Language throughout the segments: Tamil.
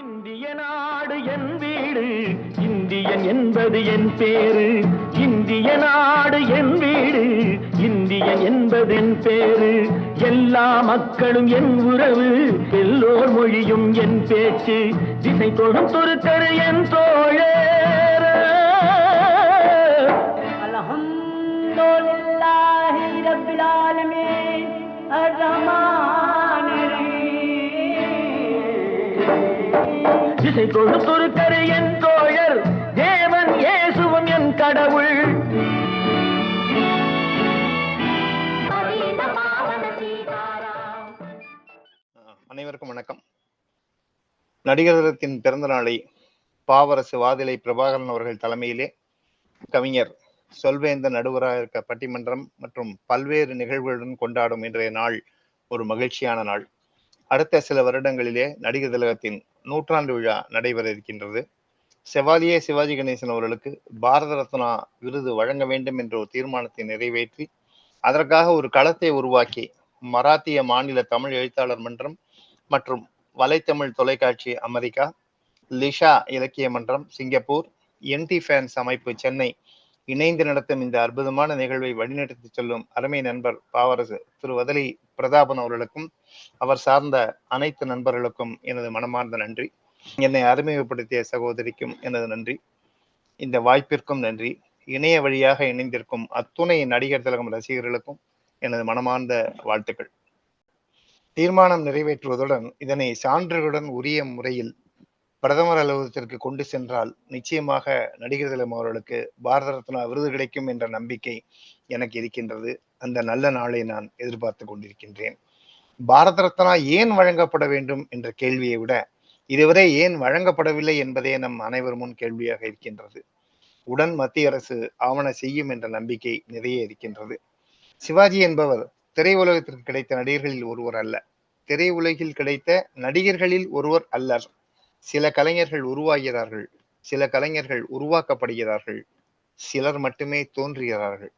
இந்திய நாடு என் வீடு இந்தியன் என்பது என் பேரு. இந்திய நாடு என் வீடு இந்தியன் என்பது என் பேரு. எல்லா மக்களும் என் உறவு எல்லோர் மொழியும் என் பேச்சு. திசை தொடும் துருக்கரு என் தோழர் அல்ஹம்துலில்லாஹி ரப்பில் ரஹீம் திசை தொடும் துருக்கரு என் தோழர் தேவன் இயேசுவும் என் கடவுள். அனைவருக்கும் வணக்கம். நடிகர் திலகத்தின் பிறந்த நாளை பாவரசு வாதிலை பிரபாகரன் அவர்கள் தலைமையிலே கவிஞர் சொல்வேந்த நடுவராக இருக்க பட்டிமன்றம் மற்றும் பல்வேறு நிகழ்வுகளுடன் கொண்டாடும் இன்றைய நாள் ஒரு மகிழ்ச்சியான நாள். அடுத்த சில வருடங்களிலே நடிகர் திலகத்தின் நூற்றாண்டு விழா நடைபெற இருக்கின்றது செவாலியே சிவாஜி கணேசன் அவர்களுக்கு பாரத ரத்னா விருது வழங்க வேண்டும் என்ற ஒரு தீர்மானத்தை நிறைவேற்றி அதற்காக ஒரு களத்தை உருவாக்கி மராத்திய மாநில தமிழ் எழுத்தாளர் மன்றம் மற்றும் வலைத்தமிழ் தொலைக்காட்சி அமெரிக்கா லிஷா இலக்கிய மன்றம் சிங்கப்பூர் என்டி ஃபேன்ஸ் அமைப்பு சென்னை இணைந்து நடத்தும் இந்த அற்புதமான நிகழ்வை வழிநடத்தி செல்லும் அருமை நண்பர் பாவரசு திரு வதலி பிரதாபன் அவர்களுக்கும் அவர் சார்ந்த அனைத்து நண்பர்களுக்கும் எனது மனமார்ந்த நன்றி. என்னை அறிமுகப்படுத்திய சகோதரிக்கும் எனது நன்றி. இந்த வாய்ப்பிற்கும் நன்றி. இணைய வழியாக இணைந்திருக்கும் அத்துணை நடிகர் திலகம் ரசிகர்களுக்கும் எனது மனமார்ந்த வாழ்த்துக்கள். தீர்மானம் நிறைவேற்றுவதுடன் இதனை சான்றுகளுடன் உரிய முறையில் பிரதமர் அலுவலகத்திற்கு கொண்டு சென்றால் நிச்சயமாக நடிகர் திலம் அவர்களுக்கு பாரத ரத்னா விருது கிடைக்கும் என்ற நம்பிக்கை எனக்கு இருக்கின்றது. அந்த நல்ல நாளை நான் எதிர்பார்த்து கொண்டிருக்கின்றேன். பாரத ரத்னா ஏன் வழங்கப்பட வேண்டும் என்ற கேள்வியை விட இதுவரை ஏன் வழங்கப்படவில்லை என்பதே நம் அனைவர் முன் கேள்வியாக இருக்கின்றது. உடன் மத்திய அரசு ஆவண செய்யும் என்ற நம்பிக்கை நிறைய இருக்கின்றது. சிவாஜி என்பவர் திரையுலகத்திற்கு கிடைத்த நடிகர்களில் ஒருவர் அல்ல. திரையுலகில் கிடைத்த நடிகர்களில் ஒருவர் அல்லர். சில கலைஞர்கள் உருவாகிறார்கள் சில கலைஞர்கள் உருவாக்கப்படுகிறார்கள் சிலர் மட்டுமே தோன்றுகிறார்கள்.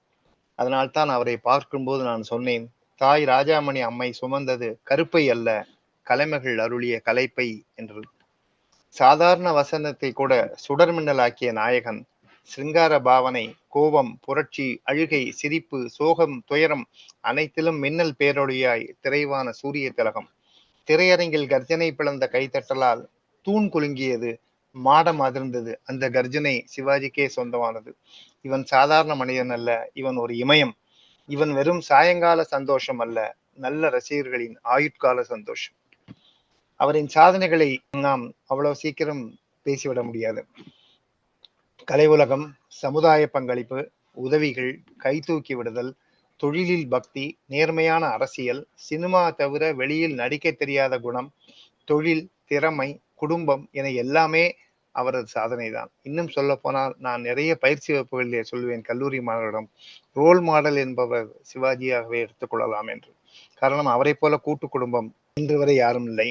அதனால்தான் அவரை பார்க்கும்போது நான் சொன்னேன் தாய் ராஜாமணி அம்மை சுமந்தது கருப்பை அல்ல கலைமகள் அருளிய கலைப்பை என்று. சாதாரண வசனத்தை கூட சுடர்மின்னலாக்கிய நாயகன் சிங்கார பாவனை கோபம் புரட்சி அழுகை சிரிப்பு சோகம் துயரம் அனைத்திலும் மின்னல் பேரொழியாய் திரைவான சூரிய திலகம். திரையரங்கில் கர்ஜனை பிளந்த கைத்தட்டலால் தூண் குலுங்கியது மாடம் அதிர்ந்தது. அந்த கர்ஜனை சிவாஜிக்கே சொந்தமானது. இவன் சாதாரண மனிதன் அல்ல இவன் ஒரு இமயம். இவன் வெறும் சாயங்கால சந்தோஷம் அல்ல நல்ல ரசிகர்களின் ஆயுட்கால சந்தோஷம். அவரின் சாதனைகளை நாம் அவ்வளவு சீக்கிரம் பேசிவிட முடியாது. கலை உலகம் சமுதாய பங்களிப்பு உதவிகள் கைதூக்கி விடுதல் தொழிலில் பக்தி நேர்மையான அரசியல் சினிமா தவிர வெளியில் நடிக்க தெரியாத குணம் தொழில் திறமை குடும்பம் என எல்லாமே அவரது சாதனை தான் இன்னும் சொல்ல போனால் நான் நிறைய பயிற்சி வகுப்புகளிலே சொல்லுவேன் கல்லூரி மாணவரிடம் ரோல் மாடல் என்பவர் சிவாஜியாகவே எடுத்துக்கொள்ளலாம் என்று. காரணம் அவரை போல கூட்டு குடும்பம் இன்று வரை யாரும் இல்லை.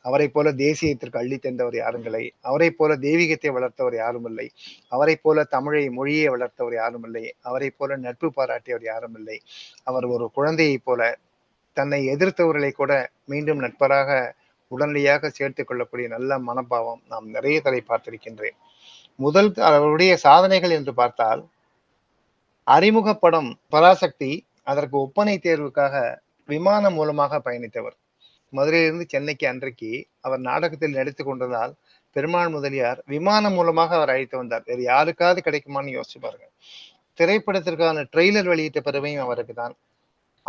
அவரை போல தேசியத்திற்கு அள்ளி தந்தவர் யாரும் இல்லை. அவரை போல தெய்வீகத்தை வளர்த்தவர் யாரும் இல்லை. அவரை போல தமிழை மொழியை வளர்த்தவர் யாரும் இல்லை. அவரை போல நட்பு பாராட்டியவர் யாரும் இல்லை. அவர் ஒரு குழந்தையைப் போல தன்னை எதிர்த்தவர்களை கூட மீண்டும் நட்பராக உடனடியாக சேர்த்து கொள்ளக்கூடிய நல்ல மனப்பாவம் நாம் நிறைய தடவை பார்த்திருக்கின்றேன். முதல் அவருடைய சாதனைகள் என்று பார்த்தால் அறிமுக படம் பராசக்தி அதற்கு ஒப்பனை தேர்வுக்காக விமானம் மூலமாக பயணித்தவர். மதுரையிலிருந்து சென்னைக்கு அன்றைக்கு அவர் நாடகத்தில் நடித்து கொண்டதால் பெருமாள் முதலியார் விமானம் மூலமாக அவர் அழைத்து வந்தார். வேறு யாருக்காவது கிடைக்குமான்னு யோசிச்சு பாருங்க. திரைப்படத்திற்கான ட்ரெய்லர் வெளியிட்ட பெருமையும் அவருக்கு தான்.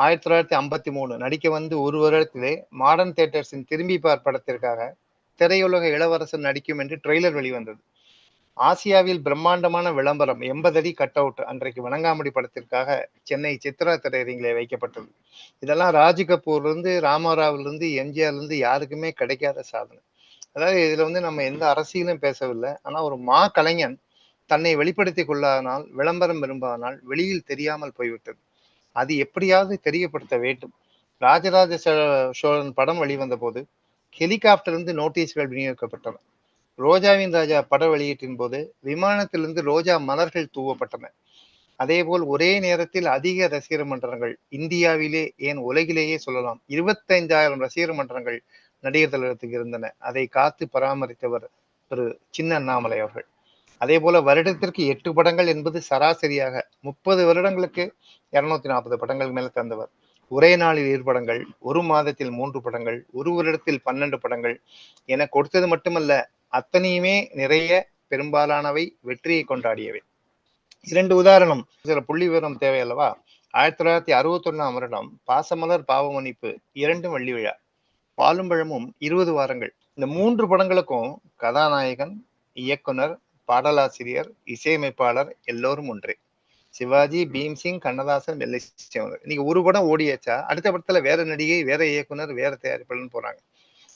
ஆயிரத்தி தொள்ளாயிரத்தி ஐம்பத்தி மூணு நடிக்க வந்து ஒரு வருடத்திலே மாடர்ன் தியேட்டர்ஸின் திரும்பி பார் படத்திற்காக திரையுலக இளவரசன் நடிக்கும் என்று ட்ரெய்லர் வெளிவந்தது. ஆசியாவில் பிரம்மாண்டமான விளம்பரம் எண்பது அடி கட் அவுட் அன்றைக்கு வணங்காமுடி படத்திற்காக சென்னை சித்ரா திரையரங்கிலே வைக்கப்பட்டது. இதெல்லாம் ராஜ் கபூர்லேருந்து இருந்து ராமாராவ்ல இருந்து எம்ஜிஆர்ல இருந்து யாருக்குமே கிடைக்காத சாதனை. அதாவது இதுல வந்து நம்ம எந்த அரசியலும் பேசவில்லை. ஆனா ஒரு மா கலைஞன் தன்னை வெளிப்படுத்திக் கொள்ளாதனால் விளம்பரம் விரும்பாதனால் வெளியில் தெரியாமல் போய்விட்டது. அது எப்படியாவது தெரியப்படுத்த வேண்டும். ராஜராஜ சோ- சோழன் படம் வெளிவந்த போது ஹெலிகாப்டரிலிருந்து நோட்டீஸ்கள் விநியோகிக்கப்பட்டன. ரோஜாவின் ராஜா பட வெளியீட்டின் போது விமானத்திலிருந்து ரோஜா மலர்கள் தூவப்பட்டன. அதேபோல் ஒரே நேரத்தில் அதிக ரசிகர் மன்றங்கள் இந்தியாவிலே ஏன் உலகிலேயே சொல்லலாம் இருபத்தைந்தாயிரம் ரசிகர் மன்றங்கள் நடிகர் திலகத்துக்கு இருந்தன. அதை காத்து பராமரித்தவர் ஒரு சின்ன அண்ணாமலை அவர்கள். அதே போல வருடத்திற்கு எட்டு படங்கள் என்பது சராசரியாக முப்பது வருடங்களுக்கு இருநூத்தி நாற்பது படங்கள் மேல தந்தவர். ஒரே நாளில் இரு படங்கள் ஒரு மாதத்தில் மூன்று படங்கள் ஒரு வருடத்தில் பன்னெண்டு படங்கள் என கொடுத்தது மட்டுமல்ல அத்தனையுமே நிறைய பெரும்பாலானவை வெற்றியை கொண்டாடியவை. இரண்டு உதாரணம் சில புள்ளி விவரம் தேவையல்லவா ஆயிரத்தி தொள்ளாயிரத்தி அறுபத்தி ஒன்னாம் வருடம் பாசமலர் பாவமன்னிப்பு இரண்டும் வெள்ளி விழா. பாலும் பழமும் இருபது வாரங்கள். இந்த மூன்று படங்களுக்கும் கதாநாயகன் இயக்குனர் பாடலாசிரியர் இசையமைப்பாளர் எல்லோரும் ஒன்றே. சிவாஜி பீம்சிங் கண்ணதாசன் வெள்ளை சிவந்தர் இன்னைக்கு ஒரு படம் ஓடியாச்சா? அடுத்த படத்துல வேற நடிகை வேற இயக்குனர் வேற தயாரிப்பாளர்னு போறாங்க.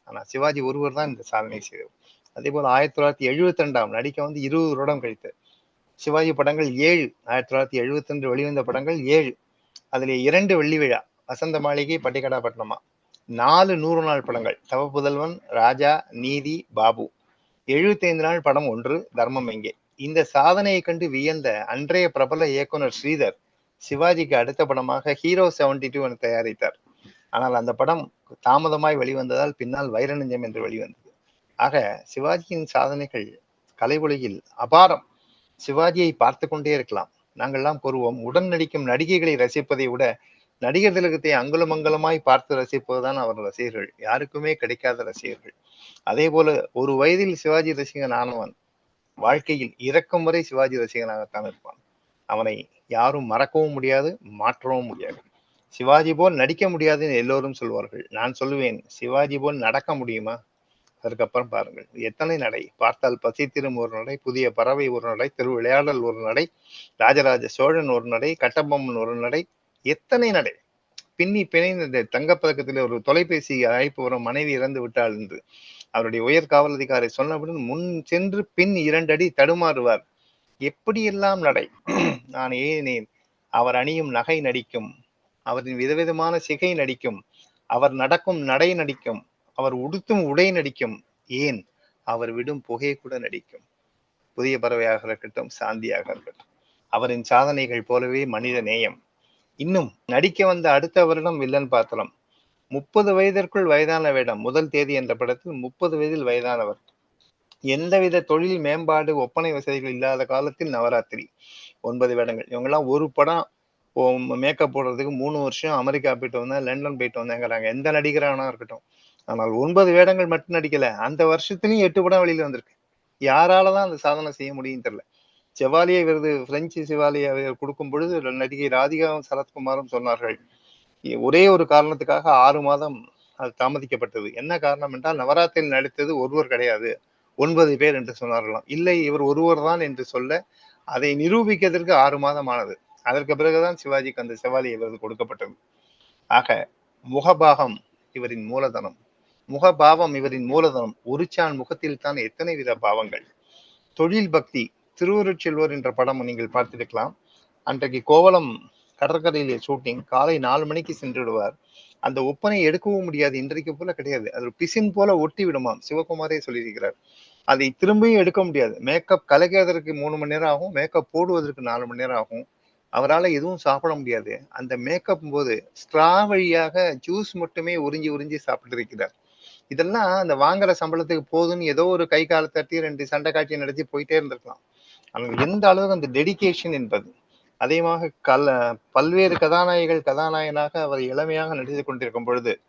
ஆனா சிவாஜி ஒருவர் தான் இந்த சாதனை செய்தவர். அதே போல ஆயிரத்தி தொள்ளாயிரத்தி எழுபத்தி ரெண்டாம் நடிக்க வந்து இருபது வருடம் கழித்து. சிவாஜி படங்கள் ஏழு. ஆயிரத்தி தொள்ளாயிரத்தி எழுபத்தி ரெண்டு வெளிவந்த படங்கள் ஏழு. அதுல இரண்டு வெள்ளி விழா வசந்த மாளிகை பட்டிகடா பட்டினமா நாலு நூறு நாள் படங்கள். தவ புதல்வன் ராஜா நீதி பாபு. எழுபத்தி ஐந்து நாள் படம் ஒன்று தர்மம் எங்கே? இந்த சாதனையை கண்டு வியந்த அன்றைய பிரபல இயக்குனர் ஸ்ரீதர் சிவாஜிக்கு அடுத்த படமாக ஹீரோ செவன்டி டூ என தயாரித்தார். ஆனால் அந்த படம் தாமதமாய் வெளிவந்ததால் பின்னால் வைரநஞ்சம் என்று வெளிவந்தது. ஆக சிவாஜியின் சாதனைகள் கலை உலகில் அபாரம். சிவாஜியை பார்த்து கொண்டே இருக்கலாம். நாங்கள்லாம் கூறுவோம் உடன் நடிக்கும் நடிகைகளை ரசிப்பதை விட நடிகர் திலகத்தை அங்குலமங்கலமாய் பார்த்து ரசிப்பதுதான் அவர் ரசிகர்கள். யாருக்குமே கிடைக்காத ரசிகர்கள். அதே போல ஒரு வயதில் சிவாஜி ரசிகன் ஆனவன் வாழ்க்கையில் இறக்கும் வரை சிவாஜி ரசிகனாகத்தான் இருப்பான். அவனை யாரும் மறக்கவும் முடியாது மாற்றவும் முடியாது. சிவாஜி போல் நடிக்க முடியாதுன்னு எல்லோரும் சொல்வார்கள். நான் சொல்லுவேன் சிவாஜி போல் நடக்க முடியுமா? அதற்கப்புறம் பாருங்கள். எத்தனை நடை? பார்த்தால் பசித்திரும் ஒரு நடை புதிய பறவை ஒரு நடை திருவிளையாடல் ஒரு நடை ராஜராஜ சோழன் ஒரு நடை கட்டபொம்மன் ஒரு நடை எத்தனை நடை? பின்னி பிணைந்த தங்கப்பதக்கத்தில் ஒரு தொலைபேசி அழைப்பு வரும். மனைவி இறந்து விட்டாள் என்று. அவருடைய உயர் காவல் அதிகாரி சொன்னவுடன் முன் சென்று பின் இரண்டடி தடுமாறுவார். எப்படியெல்லாம் நடை? நான் ஏனேன் அவர் அணியும் நகை நடிக்கும். அவரின் விதவிதமான சிகை நடிக்கும். அவர் நடக்கும் நடை நடிக்கும். அவர் உடுத்தும் உடை நடிக்கும். ஏன்? அவர் விடும் புகை கூட நடிக்கும். புதிய பறவையாக இருக்கட்டும் சாந்தியாக இருக்கட்டும். அவரின் சாதனைகள் போலவே மனித நேயம். இன்னும் நடிக்க வந்த அடுத்த வருடம் வில்லன் பாத்திரம். முப்பது வயதிற்குள் வயதான வேடம் முதல் தேதி என்ற படத்தில் முப்பது வயதில் வயதானவர். எந்தவித தொழில் மேம்பாடு ஒப்பனை வசதிகள் இல்லாத காலத்தில் நவராத்திரி. ஒன்பது வேடங்கள். இவங்கெல்லாம் ஒரு படம் மேக்கப் போடுறதுக்கு மூணு வருஷம் அமெரிக்கா போயிட்டு வந்தேன் லண்டன் போயிட்டு வந்தேங்கிறாங்க. எந்த நடிகரானா இருக்கட்டும். ஆனால் ஒன்பது வேடங்கள் மட்டும் நடிக்கல. அந்த வருஷத்துலயும் எட்டு படம் வெளியில வந்திருக்கு. யாராலதான் அந்த சாதனை செய்ய முடியும் தெரியல. செவாலிய விருது பிரெஞ்சு சிவாலிய கொடுக்கும் பொழுது நடிகை ராதிகாவும் சரத்குமாரும் சொன்னார்கள் ஒரே ஒரு காரணத்துக்காக ஆறு மாதம் அது தாமதிக்கப்பட்டது. என்ன காரணம் என்றால் நவராத்திரியில் நடித்தது ஒருவர் கிடையாது. ஒன்பது பேர் என்று சொன்னார்களாம். இல்லை இவர் ஒருவர் தான் என்று சொல்ல அதை நிரூபிக்கிறதற்கு ஆறு மாதம் ஆனது. அதற்கு பிறகுதான் சிவாஜிக்கு அந்த செவாலிய விருது கொடுக்கப்பட்டது. ஆக முகபாகம் இவரின் மூலதனம். முகபாவம் இவரின் மூலதனம். ஒரு சான் முகத்தில் தான் எத்தனை வித பாவங்கள். தொழில் பக்தி திருவருட்செல்வர் என்ற படம் நீங்கள் பார்த்திருக்கலாம். அன்றைக்கு கோவலம் கடற்கரையிலே ஷூட்டிங் காலை நாலு மணிக்கு சென்று விடுவார் அந்த ஒப்பனை எடுக்கவும் முடியாது. இன்றைக்கு போல கிடையாது. அது ஒரு பிசின் போல ஒட்டி விடுமாம். சிவகுமாரே சொல்லியிருக்கிறார். அதை திரும்பியும் எடுக்க முடியாது. மேக்கப் கலைக்கிறதற்கு மூணு மணி நேரம் ஆகும். மேக்கப் போடுவதற்கு நாலு மணி நேரம் ஆகும். அவரால் எதுவும் சாப்பிட முடியாது. அந்த மேக்கப் போது ஸ்ட்ரா வழியாக ஜூஸ் மட்டுமே உறிஞ்சி உறிஞ்சி சாப்பிட்டு இருக்கிறார். இதெல்லாம் அந்த வாங்குற சம்பளத்துக்கு போதுன்னு ஏதோ ஒரு கை கால தட்டி ரெண்டு சண்டை காட்சி நடத்தி போயிட்டே இருந்திருக்கலாம். எந்த அளவுக்கு அந்த டெடிகேஷன் என்பது? அதேமாக கல பல்வேறு கதாநாயகிகள் கதாநாயகனாக அவர் இளமையாக நடித்து கொண்டிருக்கும் பொழுது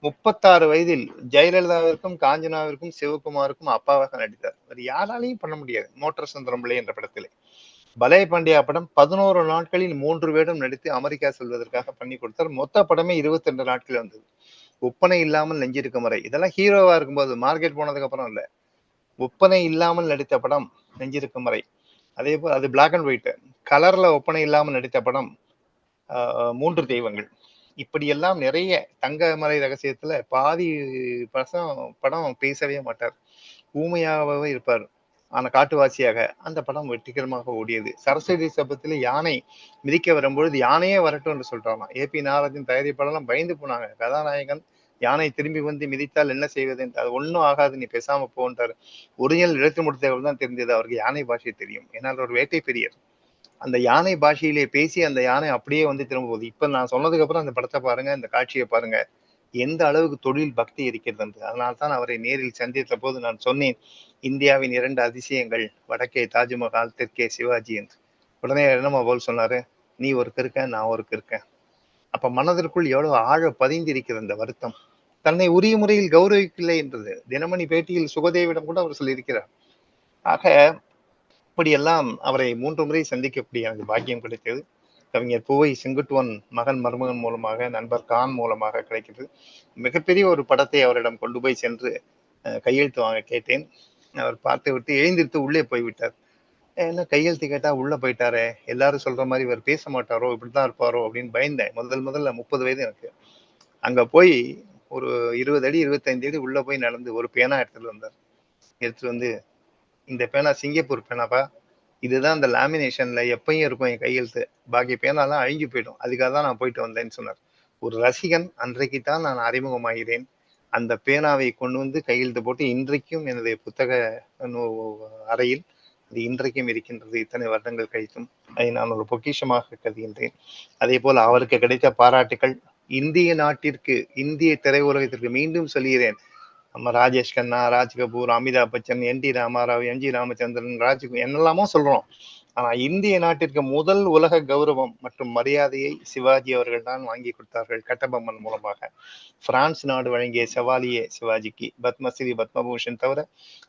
முப்பத்தாறு வயதில் ஜெயலலிதாவிற்கும் காஞ்சனாவிற்கும் சிவகுமாருக்கும் அப்பாவாக நடித்தார். அவர் யாராலையும் பண்ண முடியாது. மோட்டார் சுந்தரம் பிள்ளை என்ற படத்திலே. பலே பாண்டியா படம் பதினோரு நாட்களில் மூன்று வேடம் நடித்து அமெரிக்கா செல்வதற்காக பண்ணி கொடுத்தார். மொத்த படமே இருபத்தி ரெண்டு நாட்கள் வந்தது. ஒப்பனை இல்லாமல் நெஞ்சிருக்கும் வரை. இதெல்லாம் ஹீரோவா இருக்கும்போது மார்க்கெட் போனதுக்கு அப்புறம் இல்ல. ஒப்பனை இல்லாமல் நடித்த படம் நெஞ்சிருக்கும் வரை. அதே போல் அது பிளாக் அண்ட் ஒயிட் கலரில் ஒப்பனை இல்லாமல் நடித்த படம் மூன்று தெய்வங்கள். இப்படியெல்லாம் நிறைய தங்கமலை ரகசியத்தில் பாதி பசம் படம் பேசவே மாட்டார். ஊமையாகவே இருப்பார். ஆனால் காட்டுவாசியாக அந்த படம் வெற்றிகரமாக ஓடியது. சரஸ்வதி சபத்தில் யானை மிதிக்க வரும்பொழுது யானையே வரட்டும் என்று சொல்கிறாங்க ஏபி நாராஜன் தயாரிப்பாளர்லாம் பயந்து போனாங்க. கதாநாயகன் யானை திரும்பி வந்து மிதித்தால் என்ன செய்வது என்று அது ஒன்றும் ஆகாது நீ பேசாம போன்றார் ஒரிஜினல் எழுத்து முடித்தவர்கள் தான் தெரிஞ்சது அவருக்கு யானை பாஷை தெரியும். ஏன்னால் ஒரு வேட்டை பெரியர். அந்த யானை பாஷையிலே பேசி அந்த யானை அப்படியே வந்து திரும்ப போகுது இப்ப நான் சொன்னதுக்கு அப்புறம் அந்த படத்தை பாருங்க இந்த காட்சியை பாருங்க. எந்த அளவுக்கு தொழில் பக்தி இருக்கிறது என்று. அதனால தான் அவரை நேரில் சந்தித்த போது நான் சொன்னேன் இந்தியாவின் இரண்டு அதிசயங்கள் வடக்கே தாஜ்மஹால் தெற்கே சிவாஜி என்று. உடனே என்னமா போல் சொன்னாரு நீ ஒரு கிருக்க நான் ஒரு இருக்கேன் அப்ப மனதிற்குள் எவ்வளவு ஆழ பதிந்திருக்கிறது அந்த வருத்தம். தன்னை உரிய முறையில் கௌரவிக்கவில்லை என்றது. தினமணி பேட்டியில் சுகதேவிடம் கூட அவர் சொல்லியிருக்கிறார். ஆக இப்படியெல்லாம் அவரை மூன்று முறை சந்திக்கக்கூடிய எனக்கு பாக்கியம் கிடைத்தது. கவிஞர் பூவை செங்குட்டுவன் மகன் மருமகன் மூலமாக நண்பர் கான் மூலமாக கிடைக்கிறது மிகப்பெரிய ஒரு படத்தை அவரிடம் கொண்டு போய் சென்று அஹ், கையெழுத்து வாங்க கேட்டேன். அவர் பார்த்து விட்டு எழுந்திருத்து உள்ளே போய்விட்டார். என்ன கையெழுத்து கேட்டா உள்ள போயிட்டாரே எல்லாரும் சொல்ற மாதிரி இவர் பேச மாட்டாரோ இப்படிதான் இருப்பாரோ அப்படின்னு பயந்தேன். முதல் முதல்ல முப்பது வயது எனக்கு. அங்க போய் ஒரு இருபது அடி இருபத்தைந்து அடி உள்ள போய் நடந்து ஒரு பேனா எடுத்துட்டு வந்தார். எடுத்துட்டு வந்து இந்த பேனா சிங்கப்பூர் பேனாப்பா. இதுதான் அந்த லாமினேஷன்ல எப்பயும் இருக்கும் என் கையெழுத்து. பாக்கி பேனாலாம் அழிஞ்சு போயிடும். அதுக்காக தான் நான் போயிட்டு வந்தேன்னு சொன்னார். ஒரு ரசிகன் அன்றைக்கு தான் நான் அறிமுகமாகிறேன். அந்த பேனாவை கொண்டு வந்து கையெழுத்து போட்டு இன்றைக்கும் எனது புத்தக அறையில் அது இன்றைக்கும் இருக்கின்றது. இத்தனை வருடங்கள் கழித்தும் அதை நான் ஒரு பொக்கிஷமாக கருதுகின்றேன். அதே போல் அவருக்கு கிடைத்த பாராட்டுகள் இந்திய நாட்டிற்கு இந்திய திரையுலகத்திற்கு மீண்டும் சொல்கிறேன் நம்ம Rajesh Khanna Raj Kapoor Amitabh Bachchan N T Ramarao M G Ramachandran Raj என்னெல்லாமோ சொல்றோம். ஆனா இந்திய நாட்டிற்கு முதல் உலக கௌரவம் மற்றும் மரியாதையை சிவாஜி அவர்கள் தான் வாங்கி கொடுத்தார்கள் கட்டபொம்மன் மூலமாக. பிரான்ஸ் நாடு வழங்கிய செவாலியே சிவாஜிக்கு பத்மஸ்ரீ பத்மபூஷன் தவிர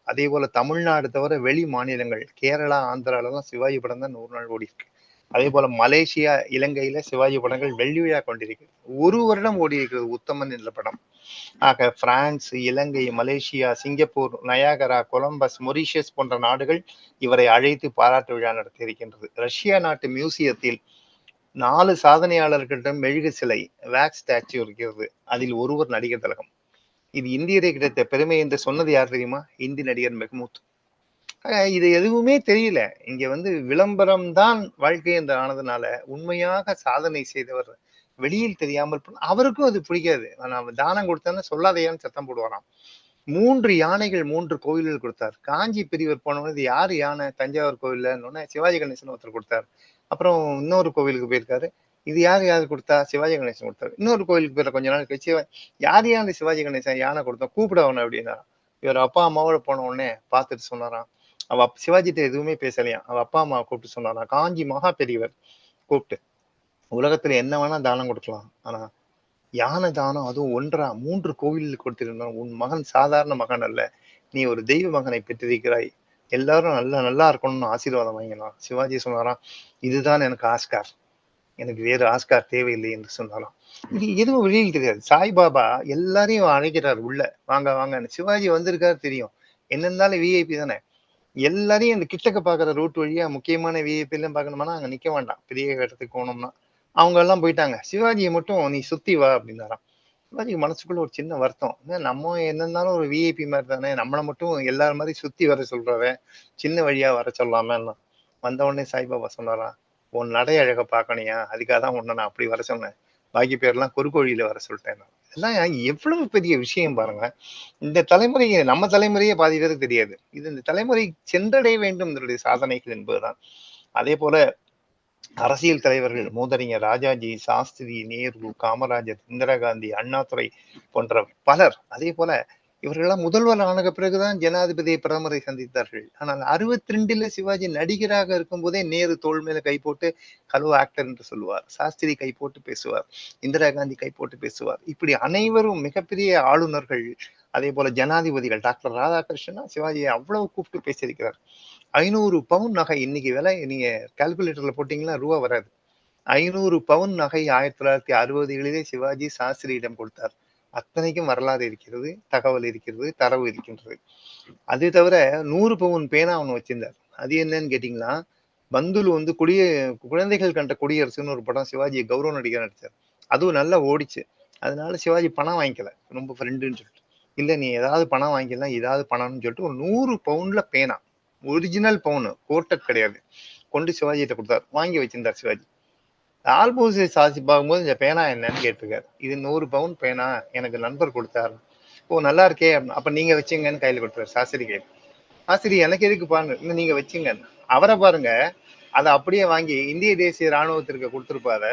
அதே போல தமிழ்நாடு தவிர வெளி மாநிலங்கள் கேரளா ஆந்திராலலாம் சிவாஜி படம் தான் நூறு நாள் ஓடி இருக்கு அதே போல மலேசியா இலங்கையில சிவாஜி படங்கள் வெள்ளி விழா கொண்டிருக்கிறது ஒரு வருடம் ஓடி இருக்கிறது உத்தமன் என்ற படம். ஆக France Ilangai Malaysia Singapore Niagara Columbus Mauritius போன்ற நாடுகள் இவரை அழைத்து பாராட்டு விழா நடத்தி இருக்கின்றது ரஷ்யா நாட்டு மியூசியத்தில் நாலு சாதனையாளர்களிடம் மெழுகு சிலை வேக்ஸ் ஸ்டாச்சு இருக்கிறது. அதில் ஒருவர் நடிகர் தலகம். இது இந்தியரை கிடைத்த பெருமை என்று சொன்னது யார் தெரியுமா? இந்தி நடிகர் மெஹ்மூத். இது எதுவுமே தெரியல. இங்க வந்து விளம்பரம் தான் வாழ்க்கை என்று ஆனதுனால உண்மையாக சாதனை செய்தவர் வெளியில் தெரியாமல் அவருக்கும் அது பிடிக்காது. நான் தானம் கொடுத்தேன்னு சொல்லாதையான்னு சத்தம் போடுவாராம். மூன்று யானைகள் மூன்று கோயில்கள் கொடுத்தார். காஞ்சி பெரியவர் போனவங்க இது யாரு யானை? தஞ்சாவூர் கோயில்ல சிவாஜி கணேசன் ஒருத்தர் கொடுத்தார். அப்புறம் இன்னொரு கோவிலுக்கு போயிருக்காரு. இது யார் யார் கொடுத்தா? சிவாஜி கணேசன் கொடுத்தாரு. இன்னொரு கோயிலுக்கு போயிட கொஞ்ச நாள் கழிச்சு யார் யார் சிவாஜி கணேசன் யானை கொடுத்தோம் கூப்பிட அவனை அப்படின்னா. இவர் அப்பா அம்மாவோட போன உடனே பார்த்துட்டு சொன்னாராம். அவ சிவாஜிட்ட எதுவுமே பேசலையா? அவ அப்பா அம்மா கூப்பிட்டு சொன்னா காஞ்சி மகா பெரியவர் கூப்பிட்டு உலகத்துல என்ன வேணா தானம் கொடுக்கலாம். ஆனா யானை தானம் அதுவும் ஒன்றா மூன்று கோவில் கொடுத்திருந்தான் உன் மகன் சாதாரண மகன் அல்ல. நீ ஒரு தெய்வ மகனை பெற்றிருக்கிறாய். எல்லாரும் நல்லா நல்லா இருக்கணும்னு ஆசீர்வாதம் வாங்கினான் சிவாஜி சொன்னாராம் இதுதான் எனக்கு ஆஸ்கார். எனக்கு வேறு ஆஸ்கார் தேவையில்லை என்று சொன்னாராம். இது எதுவும் வெளியில் தெரியாது. சாய்பாபா எல்லாரையும் அழைக்கிறார் உள்ள. வாங்க வாங்கன்னு. சிவாஜி வந்திருக்காரு தெரியும். என்ன இருந்தாலும் விஐபி தானே. எல்லாரையும் அந்த கிட்டக்க பாக்குற ரூட் வழியா முக்கியமான விஐபி எல்லாம் அங்க நிக்க வேண்டாம். பெரிய இடத்துக்கு போனோம்னா அவங்க எல்லாம் போயிட்டாங்க. சிவாஜியை மட்டும் நீ சுத்தி வா அப்படின்னாராம். சிவாஜிக்கு மனசுக்குள்ள ஒரு சின்ன வருத்தம். நம்ம என்ன இருந்தாலும் ஒரு விஐபி மாதிரி தானே. நம்மளை மட்டும் எல்லாரும் மாதிரி சுத்தி வர சொல்றவன் சின்ன வழியா வர சொல்லாம வந்த உடனே சாய்பாபா சொன்னாராம் உன் நடை அழக பார்க்கணியா அதுக்காக தான் உன்னை நான் அப்படி வர சொன்னேன். பாக்கி பேர்லாம் குறுக்கோழியில வர சொல்லிட்டேன் நான். இதெல்லாம் எவ்வளவு பெரிய விஷயம் பாருங்க. இந்த தலைமுறையை நம்ம தலைமுறையே பாதி பேருக்கு தெரியாது. இது இந்த தலைமுறை சென்றடைய வேண்டும் இதனுடைய சாதனைகள் என்பதுதான். அதே போல அரசியல் தலைவர்கள் மூதறிஞர் ராஜாஜி சாஸ்திரி நேரு காமராஜர் இந்திரா காந்தி அண்ணாதுரை போன்ற பலர் அதே போல இவர்களெல்லாம் முதல்வர் ஆன பிறகுதான் ஜனாதிபதியை பிரதமரை சந்தித்தார்கள். ஆனால் அறுபத்தி ரெண்டுல சிவாஜி நடிகராக இருக்கும் போதே நேரு தோல் மேல கை போட்டு ஹலோ ஆக்டர் என்று சொல்லுவார். சாஸ்திரி கை போட்டு பேசுவார். இந்திரா காந்தி கை போட்டு பேசுவார். இப்படி அனைவரும் மிகப்பெரிய ஆளுநர்கள் அதே போல ஜனாதிபதிகள் டாக்டர் ராதாகிருஷ்ணனா சிவாஜியை அவ்வளவு கூப்பிட்டு பேசியிருக்கிறார். ஐநூறு பவுன் நகை இன்னைக்கு விலை நீங்க கால்குலேட்டர்ல போட்டீங்கன்னா ரூபா வராது. ஐநூறு பவுன் நகை ஆயிரத்தி தொள்ளாயிரத்தி அறுபதுகளிலே சிவாஜி சாஸ்திரியிடம் கொடுத்தார். அத்தனைக்கும் வரலாறு இருக்கிறது தகவல் இருக்கிறது தரவு இருக்கின்றது. அது தவிர நூறு பவுன் பேனா ஒன்று வச்சிருந்தார். அது என்னன்னு கேட்டீங்கன்னா பந்துலு வந்து குடிய குழந்தைகள் கண்ட குடியரசுன்னு ஒரு படம் சிவாஜி கௌரவ நடிகர் நடித்தார் அதுவும் நல்லா ஓடிச்சு. அதனால சிவாஜி பணம் வாங்கிக்கல. ரொம்ப ஃப்ரெண்டுன்னு சொல்லிட்டு. இல்ல நீ ஏதாவது பணம் வாங்கிக்கலாம் ஏதாவது பணம்னு சொல்லிட்டு ஒரு நூறு பவுன்ல பேனா. ஒரிஜினல் பவுனு கோட்டட் கிடையாது. கொண்டு சிவாஜிகிட்ட கொடுத்தார். வாங்கி வச்சிருந்தார் சிவாஜி. ஆல்போஸ் சாசி பார்க்கும்போது இந்த பேனா என்னன்னு கேட்டிருக்காரு. இது நூறு பவுன் பேனா எனக்கு நண்பர் கொடுத்தாரு. ஓ நல்லா இருக்கே. அப்ப நீங்க வச்சுங்கன்னு கையில கொடுத்தாரு சாஸ்திரி கையில். ஆசிரி எனக்கு எதுக்கு பாருங்க நீங்க வச்சுங்க. அவரை பாருங்க அதை அப்படியே வாங்கி இந்திய தேசிய ராணுவத்திற்கு கொடுத்துருப்பாரு.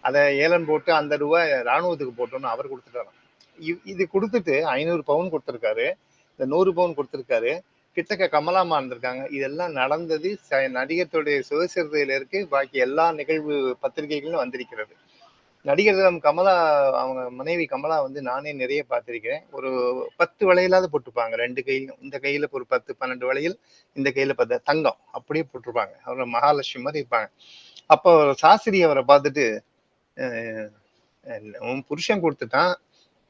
அதை ஏலன் போட்டு அந்த ரூபாய் ராணுவத்துக்கு போட்டோம்னு அவர் கொடுத்துட்டாராம். இது கொடுத்துட்டு ஐநூறு பவுன் கொடுத்துருக்காரு. இந்த நூறு பவுன் கொடுத்துருக்காரு. கிட்டக்க கமலாமா இருந்திருக்காங்க. இதெல்லாம் நடந்தது ச- நடிகர்களுடைய சுயசரிதையில இருக்கு. பாக்கி எல்லா நிகழ்வு பத்திரிகைகளும் வந்திருக்கிறது. நடிகர் தினம் கமலா அவங்க மனைவி கமலா வந்து நானே நிறைய பார்த்திருக்கிறேன். ஒரு பத்து வளையலாவது போட்டுப்பாங்க ரெண்டு கையிலும். இந்த கையில ஒரு பத்து பன்னெண்டு வளையல் இந்த கையில பத்து. தங்கம். அப்படியே போட்டிருப்பாங்க. அவரோட மகாலட்சுமி மாதிரி இருப்பாங்க. அப்போ சாஸ்திரி அவரை பார்த்துட்டு உன் புருஷன் கொடுத்துட்டான்.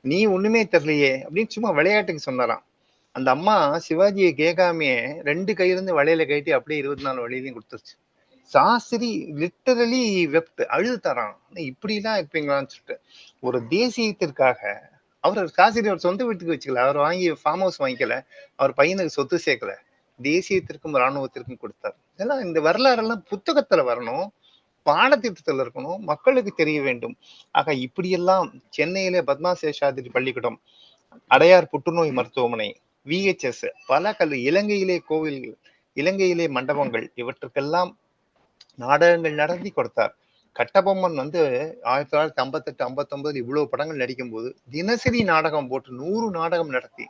நீ ஒண்ணுமே தெரியலையே. அப்படின்னு சும்மா விளையாட்டுக்கு சொன்னாராம். அந்த அம்மா சிவாஜியை கேட்காமையே ரெண்டு கையிலிருந்து வளையல கட்டி அப்படியே இருபத்தி நாலு வழியிலையும் கொடுத்துருச்சு. சாஸ்திரி லிட்டரலி வெப்ட் அழுது தரான் இப்படிலாம் இருப்பீங்களான்னு சொல்லிட்டு. ஒரு தேசியத்திற்காக அவர் சாஸ்திரி அவர் சொந்த வீட்டுக்கு வச்சுக்கல. அவர் வாங்கி ஃபார்ம் ஹவுஸ் வாங்கிக்கல. அவர் பையனுக்கு சொத்து சேர்க்கல. தேசியத்திற்கும் இராணுவத்திற்கும் கொடுத்தார். இதெல்லாம் இந்த வரலாறெல்லாம் புத்தகத்துல வரணும். பாடத்திட்டத்தில் இருக்கணும். மக்களுக்கு தெரிய வேண்டும். ஆக இப்படியெல்லாம் சென்னையிலே பத்மா சேஷாதிரி பள்ளிக்கூடம் அடையார் புற்றுநோய் மருத்துவமனை விஹெச்எஸ் பல கல் இலங்கையிலே கோவில்கள் இலங்கையிலே மண்டபங்கள் இவற்றுக்கெல்லாம் நாடகங்கள் நடத்தி கொடுத்தார். கட்டபொம்மன் வந்து ஆயிரத்தி தொள்ளாயிரத்தி ஐம்பத்தெட்டு ஐம்பத்தொன்பது இவ்வளவு படங்கள் நடிக்கும் போது தினசரி நாடகம் போட்டு நூறு நாடகம் நடத்தி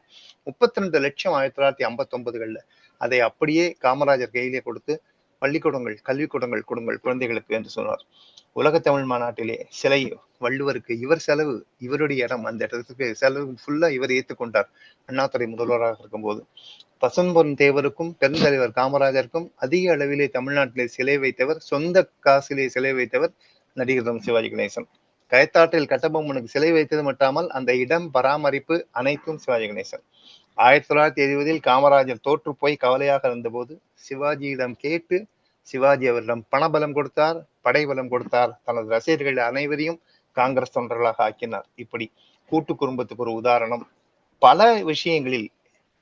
முப்பத்தி ரெண்டு லட்சம் ஆயிரத்தி தொள்ளாயிரத்தி ஐம்பத்தொன்பதுகள்ல அதை அப்படியே காமராஜர் கையிலே கொடுத்து பள்ளிக்கூடங்கள் கல்விக்கூடங்கள் கொடுங்கள் குழந்தைகளுக்கு என்று சொன்னார். உலகத்தமிழ் மாநாட்டிலே சிலை வள்ளுவருக்கு இவர் செலவு இவருடைய இடம் அந்த இடத்துக்கு செலவு ஃபுல்லா இவர் ஏற்றுக்கொண்டார் அண்ணாத்துறை முதல்வராக இருக்கும்போது. பசும்பொன் தேவருக்கும் பெருந்தலைவர் காமராஜருக்கும் அதிக அளவிலே தமிழ்நாட்டிலே சிலை வைத்தவர் சொந்த காசிலே சிலை வைத்தவர் நடிகர் சிவாஜி கணேசன். கயத்தாற்றில் கட்டபொம்மனுக்கு சிலை வைத்தது மட்டாமல் அந்த இடம் பராமரிப்பு அனைத்தும் சிவாஜி கணேசன். ஆயிரத்தி தொள்ளாயிரத்தி எழுபதில் காமராஜர் தோற்று போய் கவலையாக இருந்தபோது சிவாஜியிடம் கேட்டு சிவாஜி அவரிடம் பணபலம் கொடுத்தார் படைபலம் கொடுத்தார். தனது ரசிகர்கள் அனைவரையும் காங்கிரஸ் தொண்டர்களாக ஆக்கினார். இப்படி கூட்டு குடும்பத்துக்கு ஒரு உதாரணம். பல விஷயங்களில்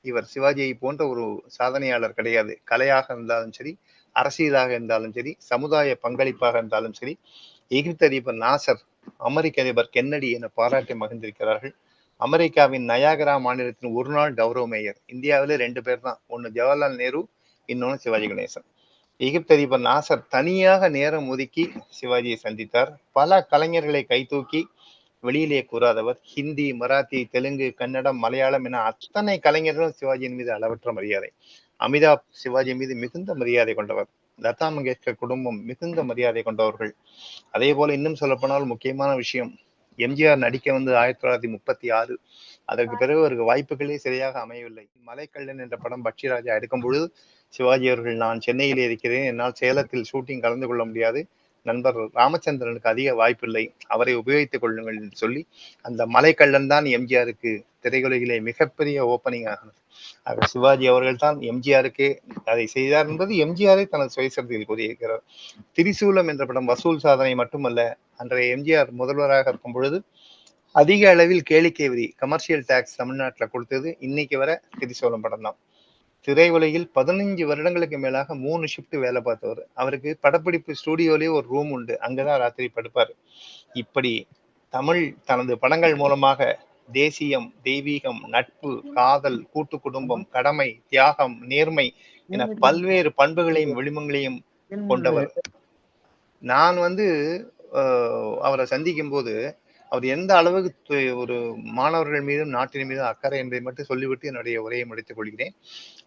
இவர் சிவாஜியை போன்ற ஒரு சாதனையாளர் கிடையாது. கலையாக இருந்தாலும் சரி அரசியலாக இருந்தாலும் சரி சமுதாய பங்களிப்பாக இருந்தாலும் சரி எகிப்து அதிபர் நாசர் அமெரிக்க அதிபர் கென்னடி என பாராட்டி மகிழ்ந்திருக்கிறார்கள். அமெரிக்காவின் நயாகரா மாநிலத்தின் ஒரு நாள் கௌரவ மேயர். இந்தியாவிலே ரெண்டு பேர் தான் ஒன்னு ஜவஹர்லால் நேரு இன்னொன்னு சிவாஜி கணேசன். எகிப்து அதிபர் நாசர் தனியாக நேரம் ஒதுக்கி சிவாஜியை சந்தித்தார். பல கலைஞர்களை கைதூக்கி வெளியிலே கூறாதவர். ஹிந்தி மராத்தி தெலுங்கு கன்னடம் மலையாளம் என அத்தனை கலைஞர்களும் சிவாஜியின் மீது அளவற்ற மரியாதை. அமிதாப் சிவாஜி மீது மிகுந்த மரியாதை கொண்டவர். லதா மங்கேஷ்கர் குடும்பம் மிகுந்த மரியாதை கொண்டவர்கள். அதே போல இன்னும் சொல்லப்போனால் முக்கியமான விஷயம் எம்ஜிஆர் நடிக்க வந்து ஆயிரத்தி தொள்ளாயிரத்தி முப்பத்தி ஆறு. அதற்கு பிறகு அவருக்கு வாய்ப்புகளே சரியாக அமையவில்லை. மலைக்கல்லன் என்ற படம் பட்சிராஜா எடுக்கும் பொழுது சிவாஜி அவர்கள் நான் சென்னையில் இருக்கிறேன். என்னால் சேலத்தில் ஷூட்டிங் கலந்து கொள்ள முடியாது. நண்பர் ராமச்சந்திரனுக்கு அதிக வாய்ப்பில்லை. அவரை உபயோகித்துக் கொள்ளுங்கள் என்று சொல்லி அந்த மலைக்கள்ளன் தான் எம்ஜிஆருக்கு திரையுலகிலே மிகப்பெரிய ஓப்பனிங் ஆகும் ஆக சிவாஜி அவர்கள் தான் எம்ஜிஆருக்கு அதை செய்தார் என்பது எம்ஜிஆரை தனது சுயசரத்தில் கூறியிருக்கிறார். திரிசூலம் என்ற படம் வசூல் சாதனை மட்டுமல்ல அன்றைய எம்ஜிஆர் முதல்வராக இருக்கும் பொழுது அதிக அளவில் கேளிக்கை வரி கமர்ஷியல் டேக்ஸ் தமிழ்நாட்டில் கொடுத்தது இன்னைக்கு வர திரிசூலம் படம் தான் திரையுலகில் பதினஞ்சு வருடங்களுக்கு மேலாக மூணு ஷிஃப்ட் வேலை பார்த்தவர். அவருக்கு படப்பிடிப்பு ஸ்டுடியோலயே ஒரு ரூம் உண்டு. அங்கதான் ராத்திரி படுப்பார். இப்படி தமிழ் தனது படங்கள் மூலமாக தேசியம் தெய்வீகம் நட்பு காதல் கூட்டு குடும்பம் கடமை தியாகம் நேர்மை என பல்வேறு பண்புகளையும் விளிமங்களையும் கொண்டவர். நான் வந்து அவரை சந்திக்கும் போது அவர் எந்த அளவுக்கு ஒரு மாணவர்கள் மீதும் நாட்டின் மீதும் அக்கறை என்பதை மட்டும் சொல்லிவிட்டு என்னுடைய உரையை முடித்துக் கொள்கிறேன்.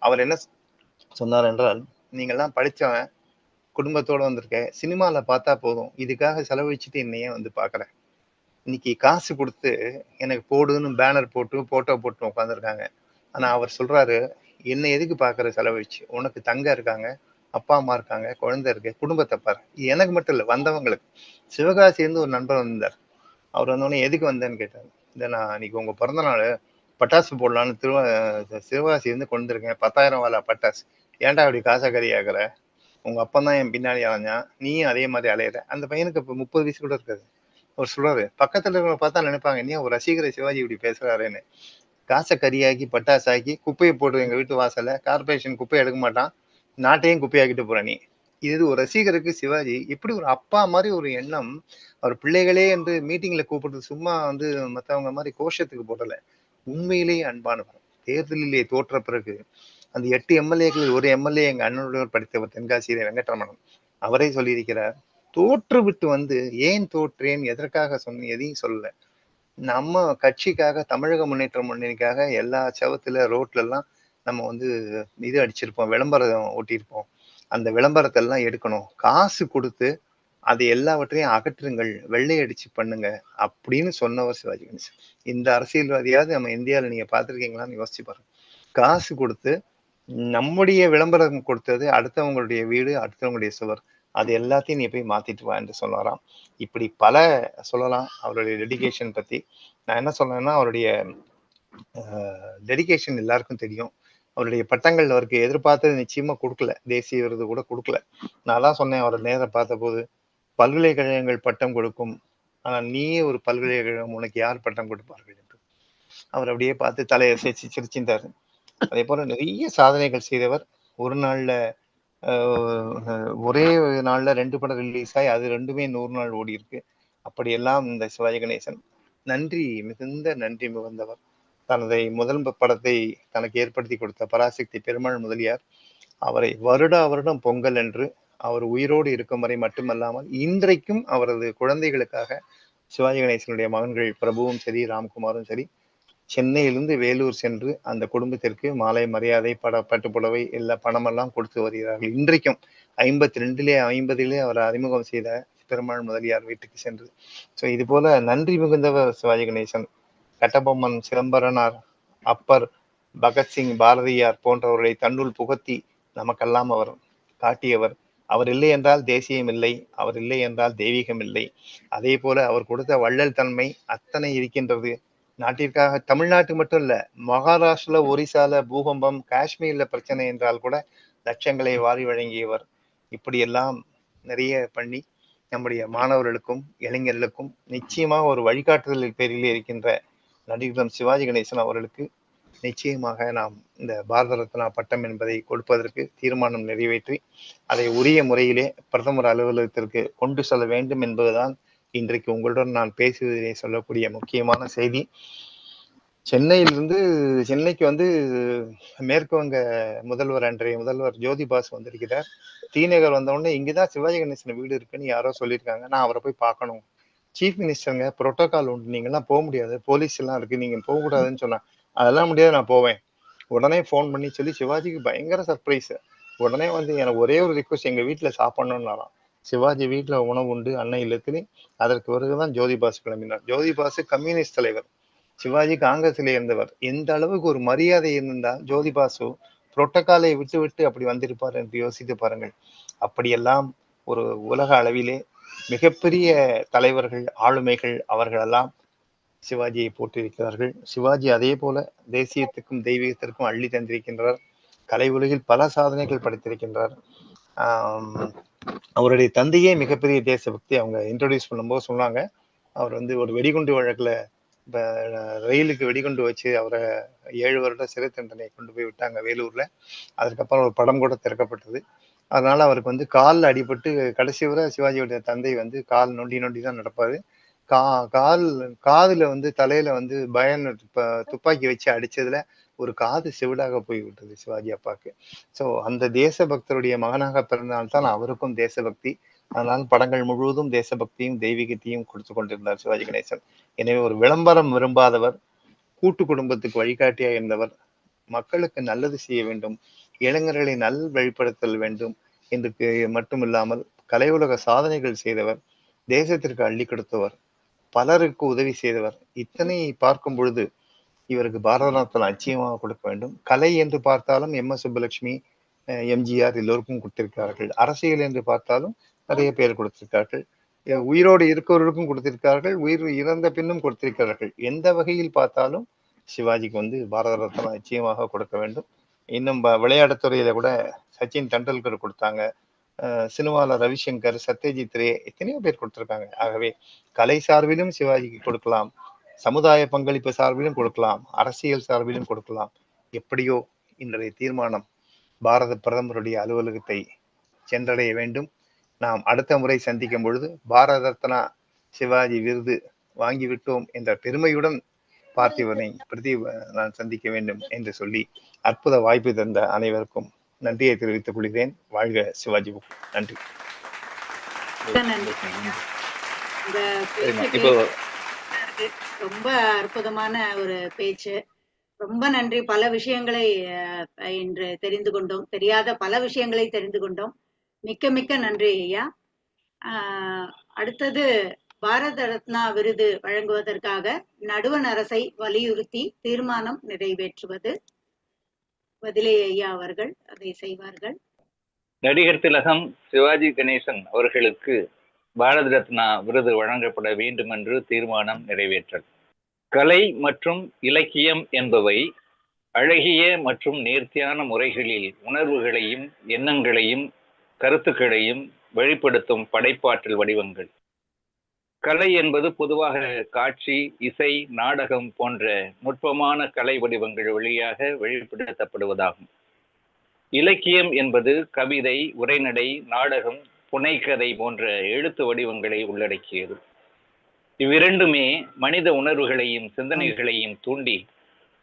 அவர் என்ன சொன்னார் என்றால் நீங்கள்லாம் படித்தவன் குடும்பத்தோட வந்திருக்க சினிமாவில் பார்த்தா போதும். இதுக்காக செலவழிச்சுட்டு என்னையே வந்து பாக்குற இன்னைக்கு காசு கொடுத்து எனக்கு போடுன்னு பேனர் போட்டு போட்டோ போட்டு உட்காந்துருக்காங்க ஆனால் அவர் சொல்கிறாரு என்னை எதுக்கு பார்க்குற செலவழிச்சு? உனக்கு தங்க இருக்காங்க அப்பா அம்மா இருக்காங்க குழந்தை இருக்கு குடும்பத்தை பாரு. இது எனக்கு மட்டும் இல்லை வந்தவங்களுக்கு. சிவகாசி இருந்து ஒரு நண்பர் வந்தார் அவர் வந்தோடனே எதுக்கு வந்தேன்னு கேட்டார். இல்லை நான் இன்னைக்கு உங்கள் பிறந்த நாள் பட்டாசு போடலான்னு திருவ சிவகாசி வந்து கொண்டு பத்தாயிரம் வாழ பட்டாசு. ஏன்டா அப்படி காசை ஆகிற? உங்கள் அப்பா தான் என் பின்னாடி அலைஞ்சான். நீயும் அதே மாதிரி அலையிற. அந்த பையனுக்கு இப்போ முப்பது வயசு கூட இருக்காது. அவர் சொல்றாரு பக்கத்துல இருக்கிறவங்க பார்த்தா நினைப்பாங்க நீ ஒரு ரசிகரை சிவாஜி இப்படி பேசுறாருன்னு. காசை கறியாக்கி பட்டாசாக்கி குப்பையை போட்டு எங்க வீட்டு வாசல்ல கார்பரேஷன் குப்பையை எடுக்க மாட்டான். நாட்டையும் குப்பையாக்கிட்டு போற நீ. இது ஒரு ரசிகருக்கு சிவாஜி இப்படி ஒரு அப்பா மாதிரி ஒரு எண்ணம் அவர் பிள்ளைகளே என்று மீட்டிங்ல கூப்பிட்டு சும்மா வந்து மத்தவங்க மாதிரி கோஷத்துக்கு போடல. உண்மையிலேயே அன்பானவர். தேர்தலிலே தோற்ற பிறகு அந்த எட்டு எம்எல்ஏக்களில் ஒரு எம்எல்ஏ எங்க அண்ணனுடன் படித்தவர் தென்காசியில வெங்கட்ரமணன். அவரே சொல்லியிருக்கிறார் தோற்று விட்டு வந்து ஏன் தோற்றேன்? எதற்காக சொன்ன? எதையும் சொல்லல. நம்ம கட்சிக்காக தமிழக முன்னேற்ற முன்னணிக்காக எல்லா செவத்துல ரோட்ல எல்லாம் நம்ம வந்து இது அடிச்சிருப்போம் விளம்பரம் ஓட்டியிருப்போம். அந்த விளம்பரத்தை எல்லாம் எடுக்கணும். காசு கொடுத்து அது எல்லாவற்றையும் அகற்றுங்கள். வெள்ளை அடிச்சு பண்ணுங்க அப்படின்னு சொன்னவர் சிவாஜி கணேசன். இந்த அரசியல்வாதியாவது நம்ம இந்தியாவில் நீங்க பார்த்துருக்கீங்களான்னு யோசிச்சு பாருங்க. காசு கொடுத்து நம்முடைய விளம்பரம் கொடுத்தது அடுத்தவங்களுடைய வீடு அடுத்தவங்களுடைய சுவர். அது எல்லாத்தையும் நீ போய் மாத்திட்டு வா என்று சொன்னாராம். இப்படி பல சொல்லலாம். அவருடைய டெடிகேஷன் பத்தி. நான் என்ன சொல்றேன்னா அவருடைய டெடிகேஷன் எல்லாருக்கும் தெரியும். அவருடைய பட்டங்கள் அவருக்கு எதிர்பார்த்தது நிச்சயமா கொடுக்கல. தேசிய விருது கூட கொடுக்கல. நான் தான் சொன்னேன் அவரை நேரம் பார்த்தபோது பல்கலைக்கழகங்கள் பட்டம் கொடுக்கும். ஆனால் நீயே ஒரு பல்கலைக்கழகம் உனக்கு யார் பட்டம் கொடுப்பார்கள் என்று. அவர் அப்படியே பார்த்து தலையை சிரிச்சு சிரிச்சிருந்தாரு அதே போல நிறைய சாதனைகள் செய்தவர். ஒரு நாள்ல ஆஹ், ஒரே நாள்ல ரெண்டு படம் ரிலீஸ் ஆகி அது ரெண்டுமே நூறு நாள் ஓடி இருக்கு அப்படியெல்லாம் இந்த சிவாஜி கணேசன் நன்றி மிகுந்த நன்றி மிகுந்தவர். தனது முதல் படத்தை தனக்கு ஏற்படுத்தி கொடுத்த பராசக்தி பெருமாள் முதலியார் அவரை வருடா வருடம் பொங்கல் என்று அவர் உயிரோடு இருக்கும் வரை மட்டுமல்லாமல் இன்றைக்கும் அவரது குழந்தைகளுக்காக சிவாஜி கணேசனுடைய மகன்கள் பிரபுவும் சரி ராம்குமாரும் சரி சென்னையிலிருந்து வேலூர் சென்று அந்த குடும்பத்திற்கு மாலை மரியாதை பட பட்டுப்புடவை எல்லா பணமெல்லாம் கொடுத்து வருகிறார்கள். இன்றைக்கும் ஐம்பத்தி ரெண்டிலே ஐம்பதிலே அவர் அறிமுகம் செய்த பெருமாள் முதலியார் வீட்டுக்கு சென்று. ஸோ இது போல நன்றி மிகுந்தவர் சிவாஜி கணேசன். கட்டபொம்மன் சிதம்பரனார் அப்பர் பகத்சிங் பாரதியார் போன்றவர்களை தன்னுள் புகத்தி நமக்கெல்லாம் அவர் காட்டியவர். அவர் இல்லை என்றால் தேசியம் இல்லை அவர் இல்லை என்றால் தெய்வீகம் இல்லை. அதே போல அவர் கொடுத்த வள்ளல் தன்மை அத்தனை இருக்கின்றது. நாட்டிற்காக தமிழ்நாட்டு மட்டும் இல்ல மகாராஷ்டிரல ஒரிசால பூகம்பம் காஷ்மீர்ல பிரச்சனை என்றால் கூட லட்சங்களை வாரி வழங்கியவர். இப்படியெல்லாம் நிறைய பண்ணி நம்முடைய மாணவர்களுக்கும் இளைஞர்களுக்கும் நிச்சயமா ஒரு வழிகாட்டுதல் பேரில் இருக்கின்ற நடிகர் சிவாஜி கணேசன் அவர்களுக்கு நிச்சயமாக நாம் இந்த பாரத ரத்னா பட்டம் என்பதை கொடுப்பதற்கு தீர்மானம் நிறைவேற்றி அதை உரிய முறையிலே பிரதமர் அலுவலகத்திற்கு கொண்டு செல்ல வேண்டும் என்பதுதான் இன்றைக்கு உங்களுடன் நான் பேசுவதிலே சொல்லக்கூடிய முக்கியமான செய்தி. சென்னையிலிருந்து சென்னைக்கு வந்து மேற்கு வங்க முதல்வர் அன்றைய முதல்வர் ஜோதி பாசு வந்திருக்கிறார். தீநகர் வந்தவுடனே இங்கே இங்கதான் சிவாஜி கணேசன் வீடு இருக்குன்னு யாரோ சொல்லியிருக்காங்க. நான் அவரை போய் பார்க்கணும். சீஃப் மினிஸ்டருங்க ப்ரோட்டோகால் உண்டு. நீங்கள்லாம் போக முடியாது. போலீஸ் எல்லாம் இருக்கு. நீங்க போக கூடாதுன்னு சொன்னாங்க அதெல்லாம் முடியாது நான் போவேன். உடனே ஃபோன் பண்ணி சொல்லி சிவாஜிக்கு பயங்கர சர்ப்ரைஸ் உடனே வந்து எனக்கு ஒரே ஒரு ரிக்வஸ்ட் எங்க வீட்டுல சாப்பிடணும்னாலாம் சிவாஜி வீட்டுல உணவு உண்டு. அன்னை இல்லத்துன்னு அதற்கு பிறகுதான் ஜோதி பாசு கிளம்பினார். ஜோதிபாசு கம்யூனிஸ்ட் தலைவர். சிவாஜி காங்கிரஸ்ல இருந்தவர். எந்த அளவுக்கு ஒரு மரியாதை இருந்தால் ஜோதி பாசு புரோட்டோகாலை விட்டு விட்டு அப்படி வந்திருப்பார் என்று யோசித்து பாருங்கள். அப்படியெல்லாம் ஒரு உலக அளவிலே மிகப்பெரிய தலைவர்கள் ஆளுமைகள் அவர்களெல்லாம் சிவாஜியை போட்டிருக்கிறார்கள் சிவாஜி அதே போல தேசியத்துக்கும் தெய்வீகத்திற்கும் அள்ளி தந்திருக்கின்றார். கலை உலகில் பல சாதனைகள் படைத்திருக்கின்றார். அவருடைய தந்தையே மிகப்பெரிய தேசபக்தி. அவங்க இன்ட்ரோடியூஸ் பண்ணும்போது சொன்னாங்க அவர் வந்து ஒரு வெடிகுண்டு வழக்குல ரயிலுக்கு வெடிகுண்டு வச்சு அவரை ஏழு வருட சிறை தண்டனை கொண்டு போய் விட்டாங்க வேலூர்ல. அதுக்கப்புறம் ஒரு படம் கூட திறக்கப்பட்டது. அதனால அவருக்கு வந்து காலில் அடிபட்டு கடைசி வரை சிவாஜியோட தந்தை வந்து கால் நொண்டி நொண்டி தான் நடப்பாரு. கா கால் காதுல வந்து தலையில வந்து பயன் துப்பாக்கி வச்சு அடிச்சதுல ஒரு காது செவிடாக போய் விட்டது சிவாஜி அப்பாக்கு சோ அந்த தேசபக்தருடைய மகனாக பிறந்தனால்தான் அவருக்கும் தேசபக்தி. அதனால் படங்கள் முழுவதும் தேசபக்தியும் தெய்வீகத்தையும் கொடுத்து கொண்டிருந்தார் சிவாஜி கணேசன். எனவே ஒரு விளம்பரம் விரும்பாதவர் கூட்டு குடும்பத்துக்கு வழிகாட்டியா இருந்தவர் மக்களுக்கு நல்லது செய்ய வேண்டும் இளைஞர்களை நல் வழிப்படுத்தல் வேண்டும் என்று மட்டுமில்லாமல் கலை உலக சாதனைகள் செய்தவர் தேசத்திற்கு அள்ளி கொடுத்தவர் பலருக்கு உதவி செய்தவர். இத்தனை பார்க்கும் பொழுது இவருக்கு பாரத ரத்னா நிச்சயமாக கொடுக்க வேண்டும். கலை என்று பார்த்தாலும் எம். எஸ். சுப்புலட்சுமி அஹ் எம்ஜிஆர் எல்லோருக்கும் கொடுத்திருக்கிறார்கள். அரசியல் என்று பார்த்தாலும் நிறைய பேர் கொடுத்திருக்கார்கள் உயிரோடு இருக்கவர்களுக்கும் கொடுத்திருக்கார்கள் உயிர் இறந்த பின்னும் கொடுத்திருக்கிறார்கள். எந்த வகையில் பார்த்தாலும் சிவாஜிக்கு வந்து பாரத ரத்னா நிச்சயமாக கொடுக்க வேண்டும். இன்னும் ப- விளையாட்டுத் துறையில கூட சச்சின் டெண்டுல்கர் கொடுத்தாங்க. சினிமாவில் ரவிசங்கர் சத்யஜித் ரே எத்தனையோ பேர் கொடுத்துருக்காங்க. ஆகவே கலை சார்பிலும் சிவாஜிக்கு கொடுக்கலாம். சமுதாய பங்களிப்பு சார்பிலும் கொடுக்கலாம். அரசியல் சார்பிலும் கொடுக்கலாம். எப்படியோ இன்றைய தீர்மானம் பாரத பிரதமருடைய அலுவலகத்தை சென்றடைய வேண்டும். நாம் அடுத்த முறை சந்திக்கும் பொழுது பாரத ரத்னா சிவாஜி விருது வாங்கிவிட்டோம் என்ற பெருமையுடன் பார்த்திவனை பிரதி நான் சந்திக்க வேண்டும் என்று சொல்லி அற்புத வாய்ப்பு தந்த அனைவருக்கும் நன்றியை தெரிவித்துக் கொள்கிறேன். வாழ்க சிவாஜி புக். நன்றி. ரொம்ப அற்புதமான ஒரு பேச்சு. ரொம்ப நன்றி. பல விஷயங்களை இன்று தெரிந்து கொண்டோம். தெரியாத பல விஷயங்களை தெரிந்து கொண்டோம். மிக்க மிக்க நன்றி ஐயா. அடுத்தது பாரத ரத்னா விருது வழங்குவதற்காக நடுவண் அரசை வலியுறுத்தி தீர்மானம் நிறைவேற்றுவது. பதிலே ஐயா அவர்கள் அதை செய்வார்கள். நடிகர் திலகம் சிவாஜி கணேசன் அவர்களுக்கு பாரத ரத்னா விருது வழங்கப்பட வேண்டும் என்று தீர்மானம் நிறைவேற்றல். கலை மற்றும் இலக்கியம் என்பவை அழகிய மற்றும் நேர்த்தியான முறைகளில் உணர்வுகளையும் எண்ணங்களையும் கருத்துக்களையும் வெளிப்படுத்தும் படைப்பாற்றல் வடிவங்கள். கலை என்பது பொதுவாக காட்சி இசை நாடகம் போன்ற நுட்பமான கலை வடிவங்கள் வழியாக வெளிப்படுத்தப்படுவதாகும். இலக்கியம் என்பது கவிதை உரைநடை நாடகம் புனைக்கதை போன்ற எழுத்து வடிவங்களை உள்ளடக்கியது. இவ்விரண்டுமே மனித உணர்வுகளையும் சிந்தனைகளையும் தூண்டி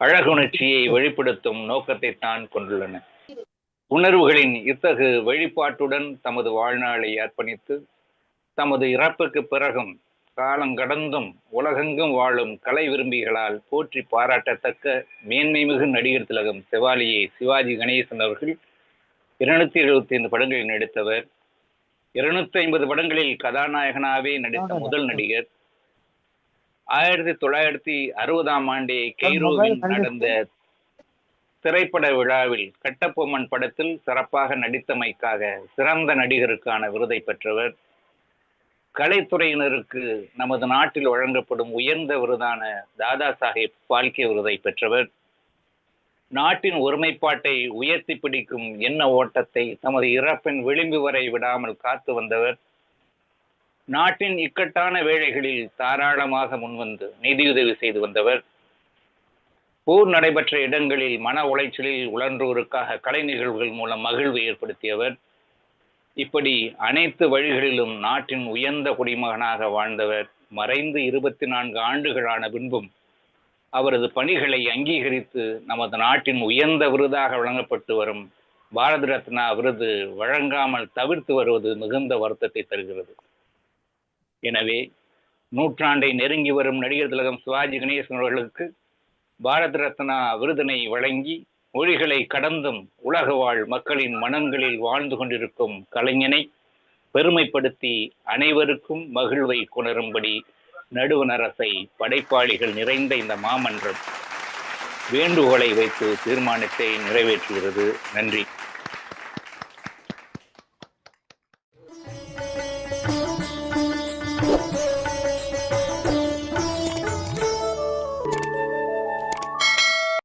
அழகுணர்ச்சியை வெளிப்படுத்தும் நோக்கத்தை தான் கொண்டுள்ளன. உணர்வுகளின் இத்தகு வெளிப்பாட்டுடன் தமது வாழ்நாளை அர்ப்பணித்து தமது இறப்புக்கு பிறகும் காலங்கடந்தும் உலகெங்கும் வாழும் கலை விரும்பிகளால் போற்றி பாராட்டத்தக்க மேன்மை மிகு நடிகர் திலகம் செவாலியே சிவாஜி கணேசன் அவர்கள் இருநூத்தி எழுபத்தி ஐந்து படங்களில் நடித்தவர். இருநூத்தி ஐம்பது படங்களில் கதாநாயகனாவே நடித்த முதல் நடிகர். ஆயிரத்தி தொள்ளாயிரத்தி அறுபதாம் ஆண்டே கெய்ரோவில் நடந்த திரைப்பட விழாவில் கட்டபொம்மன் படத்தில் சிறப்பாக நடித்தமைக்காக சிறந்த நடிகருக்கான விருதை பெற்றவர். கலைத்துறையினருக்கு நமது நாட்டில் வழங்கப்படும் உயர்ந்த விருதான தாதா சாஹேப் பால்கே விருதை பெற்றவர். நாட்டின் ஒருமைப்பாட்டை உயர்த்தி பிடிக்கும் எண்ண ஓட்டத்தை தமது இறப்பின் விளிம்பு வரை விடாமல் காத்து வந்தவர். நாட்டின் இக்கட்டான வேளைகளில் தாராளமாக முன்வந்து நிதியுதவி செய்து வந்தவர். போர் நடைபெற்ற இடங்களில் மன உளைச்சலில் உழன்றோருக்காக கலை நிகழ்வுகள் மூலம் மகிழ்வு ஏற்படுத்தியவர். இப்படி அனைத்து வழிகளிலும் நாட்டின் உயர்ந்த குடிமகனாக வாழ்ந்தவர் மறைந்து இருபத்தி நான்கு ஆண்டுகளான பின்பும் அவரது பணிகளை அங்கீகரித்து நமது நாட்டின் உயர்ந்த விருதாக வழங்கப்பட்டு வரும் பாரத ரத்னா விருது வழங்காமல் தவிர்த்து வருவது மிகுந்த வருத்தத்தை தருகிறது. எனவே நூற்றாண்டை நெருங்கி வரும் நடிகர் திலகம் சிவாஜி கணேசன் அவர்களுக்கு பாரத ரத்னா விருதினை வழங்கி மொழிகளை கடந்தும் உலக வாழ் மக்களின் மனங்களில் வாழ்ந்து கொண்டிருக்கும் கலைஞனை பெருமைப்படுத்தி அனைவருக்கும் மகிழ்வை கொணரும்படி நடுவணரசை படைப்பாளிகள் நிறைந்த இந்த மாமன்றம் வேண்டுகோளை வைத்து தீர்மானத்தை நிறைவேற்றுகிறது. நன்றி.